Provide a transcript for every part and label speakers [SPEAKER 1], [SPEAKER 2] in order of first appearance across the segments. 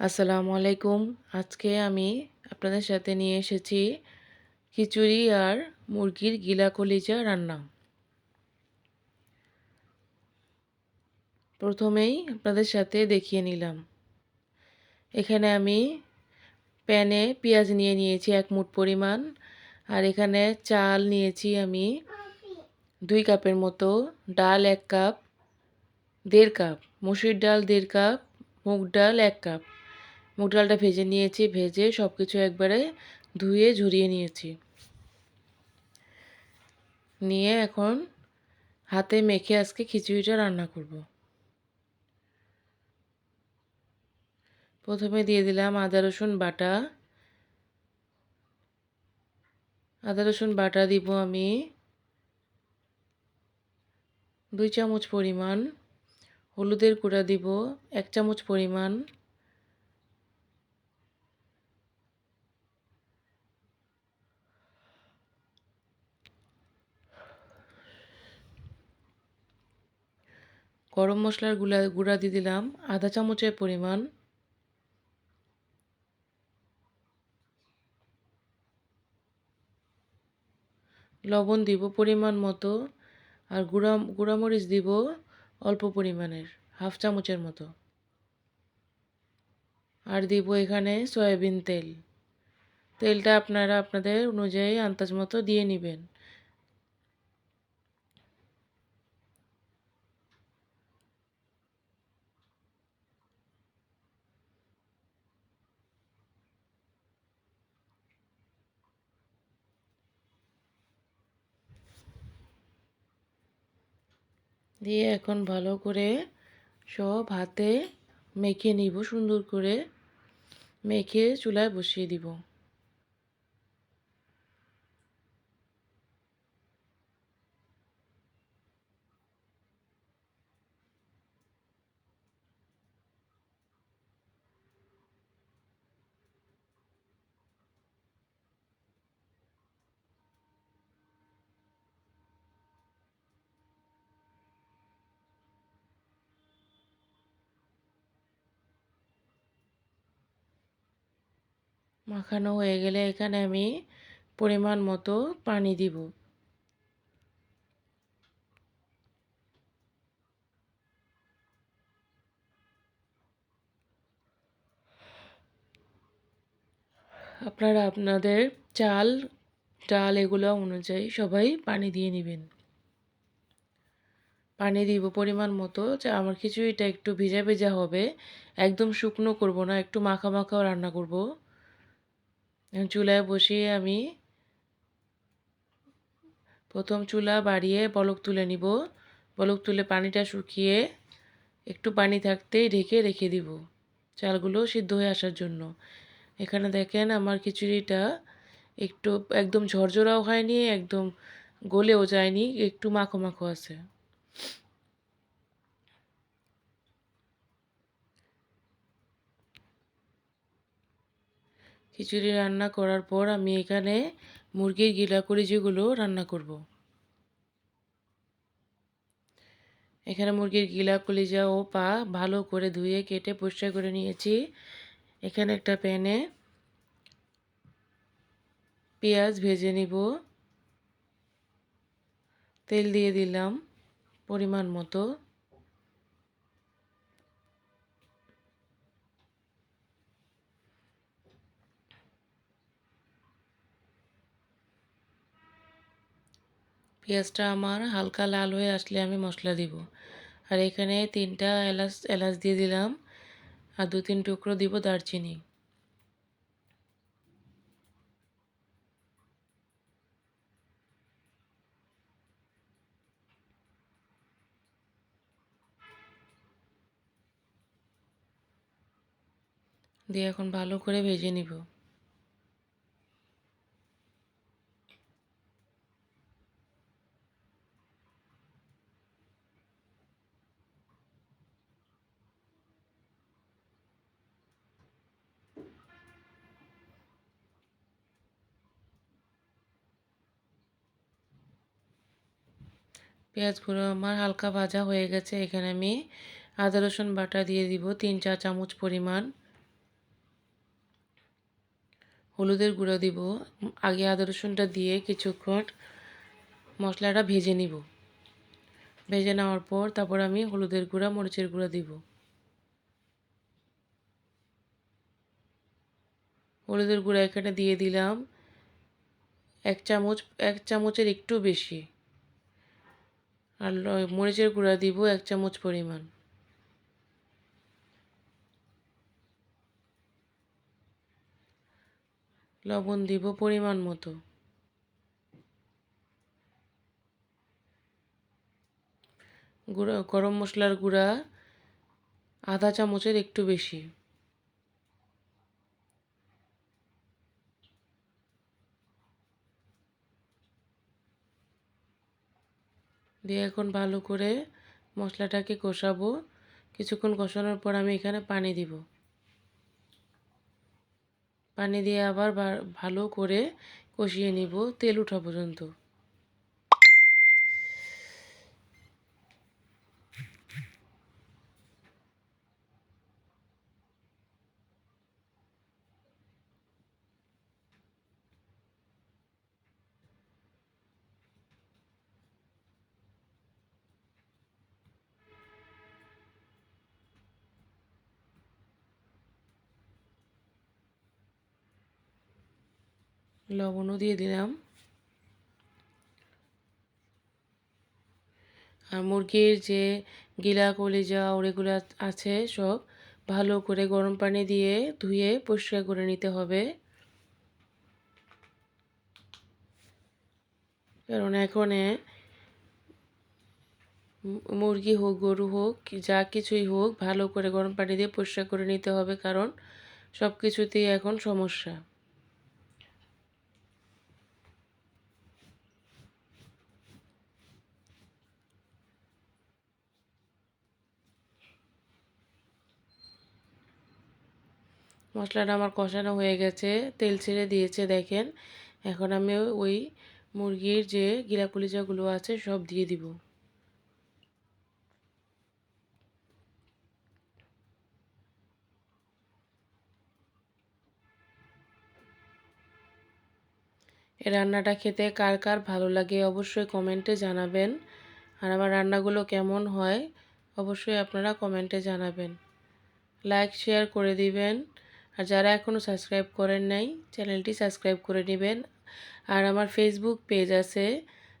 [SPEAKER 1] আসসালামু আলাইকুম। আজকে আমি আপনাদের সাথে নিয়ে এসেছি খিচুড়ি আর মুরগির গিলা কলিজা রান্না। প্রথমেই আপনাদের সাথে দেখিয়ে নিলাম। এখানে আমি প্যানে পেঁয়াজ নিয়ে নিয়েছি এক মুঠ পরিমাণ, আর এখানে চাল নিয়েছি আমি দুই কাপের মতো, ডাল এক কাপ, দেড় কাপ, মুসুর ডাল দেড় কাপ, মুগ ডাল এক কাপ। মুগ ডালটা ভেজে নিয়েছি, ভেজে সব কিছু একবারে ধুয়ে ঝরিয়ে নিয়েছি। নিয়ে এখন হাতে মেখে আজকে খিচুড়িটা রান্না করব। প্রথমে দিয়ে দিলাম আদা, রসুন, বাটা। আদা, রসুন, বাটা দিব আমি দুই চামচ পরিমাণ। হলুদের গুঁড়া দিব এক চামচ পরিমাণ। গরম মশলার গুঁড়া গুঁড়া দিয়ে দিলাম। আধা চামচের পরিমাণ লবণ দিব পরিমাণ মতো আর গুঁড়া গুঁড়ামরিচ দিব অল্প পরিমাণের, হাফ চামচের মতো। আর দিব এখানে সয়াবিন তেল। তেলটা আপনারা আপনাদের অনুযায়ী আন্দাজ মতো দিয়ে নেবেন। দিয়ে এখন ভালো করে সব হাতে মেখে নিব সুন্দর করে মেখে চুলায় বসিয়ে দিব। মাখানো হয়ে গেলে এখানে আমি পরিমাণ মতো পানি দিব। আপনারা আপনাদের চাল, ডাল এগুলো অনুযায়ী সবাই পানি দিয়ে নেবেন। পানি দিব পরিমাণ মতো, যে আমার খিচুড়িটা একটু ভেজা ভেজা হবে। একদম শুকনো করব না, একটু মাখা মাখাও রান্না করব। চুলায় বসিয়ে আমি প্রথম চুলা বাড়িয়ে বলক তুলে নিব। বলক তুলে পানিটা শুকিয়ে একটু পানি থাকতেই ঢেকে রেখে দিব চালগুলো সিদ্ধ হয়ে আসার জন্য। এখানে দেখেন আমার খিচুড়িটা একটু একদম ঝরঝরাও হয়নি, একদম গলেও যায়নি, একটু মাখো মাখো আছে। খিচুড়ি রান্না করার পর আমি এখানে মুরগির গিলা যেগুলো রান্না করব। এখানে মুরগির গিলা কলিজা ও পা ভালো করে ধুয়ে কেটে পরিষ্কার করে নিয়েছি। এখানে একটা প্যানে পেঁয়াজ ভেজে নিব। তেল দিয়ে দিলাম পরিমাণ মতো। পেঁয়াজটা আমার হালকা লাল হয়ে আসলে আমি মশলা দিব। আর এখানে তিনটা এলাচ এলাচ দিয়ে দিলাম। আর দু তিন টুকরো দিব দারচিনি। দিয়ে এখন ভালো করে ভেজে নিব। পেঁয়াজগুলো আমার হালকা ভাজা হয়ে গেছে। এখানে আমি আদা, রসুন বাটা দিয়ে দিব তিন চা চামচ পরিমাণ। হলুদের গুঁড়ো দিব। আগে আদা, রসুনটা দিয়ে কিছুক্ষণ মশলাটা ভেজে নিব। ভেজে নেওয়ার পর তারপর আমি হলুদের গুঁড়া, মরিচের গুঁড়া দিব। হলুদের গুঁড়া এখানে দিয়ে দিলাম এক চামচ, এক চামচের একটু বেশি। আর মরিচের গুঁড়া দিব এক চামচ পরিমাণ। লবণ দিব পরিমাণ মতো। গুঁড়া, গরম মশলার গুঁড়া আধা চামচের একটু বেশি। দিয়ে এখন ভালো করে মশলাটাকে কষাবো। কিছুক্ষণ কষানোর পর আমি এখানে পানি দিব। পানি দিয়ে আবার ভালো করে কষিয়ে নিব তেল উঠা পর্যন্ত। লবণও দিয়ে দিলাম। আর মুরগির যে গিলা কলিজা ওরেগুলো আছে সব ভালো করে গরম পানি দিয়ে ধুয়ে পরিষ্কার করে নিতে হবে। কারণ এখানে মুরগি হোক, গরু হোক, যা কিছুই হোক, ভালো করে গরম পানি দিয়ে পরিষ্কার করে নিতে হবে, কারণ সব কিছুতেই এখন সমস্যা। মশলাটা আমার কষানো হয়ে গেছে। তেল ছেড়ে দিয়েছে, দেখেন। এখন আমি ওই মুরগির যে গিলা কলিজাগুলো আছে, সব দিয়ে দিব। এই রান্নাটা খেতে কার কার ভালো লাগে অবশ্যই কমেন্টে জানাবেন। আর আমার রান্নাগুলো কেমন হয়, অবশ্যই আপনারা কমেন্টে জানাবেন। লাইক, শেয়ার করে দিবেন। আর যারা এখনও সাবস্ক্রাইব করেন নাই চ্যানেলটি সাবস্ক্রাইব করে নেবেন। আর আমার ফেসবুক পেজ আছে,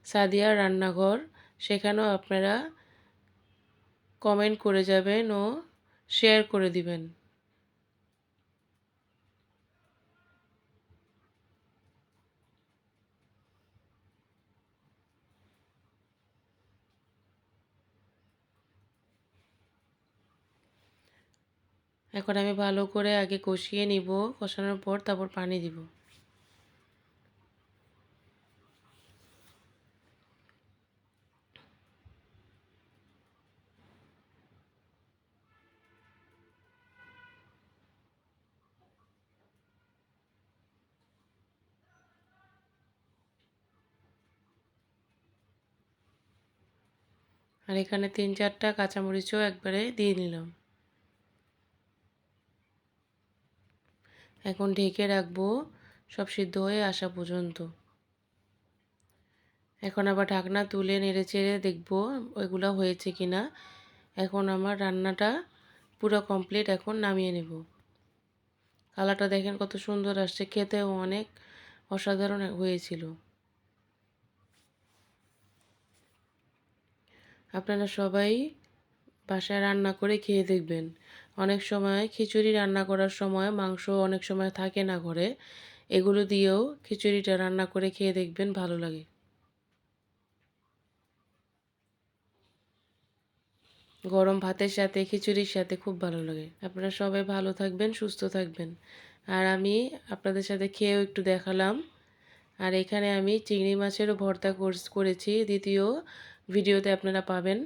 [SPEAKER 1] সাদিয়া রান্নাঘর। সেখানেও আপনারা কমেন্ট করে যাবেন ও শেয়ার করে দিবেন। এখন আমি ভালো করে আগে কষিয়ে নিব, কষানোর পর তারপর পানি দিব। আর এখানে তিন চারটা কাঁচামরিচও একবারে দিয়ে নিলাম। এখন ঢেকে রাখব, সব সিদ্ধ হয়ে আসা পর্যন্ত। এখন আবার ঢাকনা তুলে নেড়ে চেড়ে দেখব ওইগুলো হয়েছে কি না এখন আমার রান্নাটা পুরো কমপ্লিট এখন নামিয়ে নেব। কালারটা দেখেন কত সুন্দর আসছে, খেতেও অনেক অসাধারণ হয়েছিল। আপনারা সবাই বাসায় রান্না করে খেয়ে দেখবেন। অনেক সময় খিচুড়ি রান্না করার সময় মাংস অনেক সময় থাকে না ঘরে। এগুলো দিয়েও খিচুড়িটা রান্না করে খেয়ে দেখবেন, ভালো লাগে। গরম ভাতের সাথে, খিচুড়ির সাথে খুব ভালো লাগে। আপনারা সবাই ভালো থাকবেন, সুস্থ থাকবেন। আর আমি আপনাদের সাথে খেয়েও একটু দেখালাম। আর এখানে আমি চিংড়ি মাছেরও ভর্তা করেছি। দ্বিতীয় ভিডিওতে আপনারা পাবেন।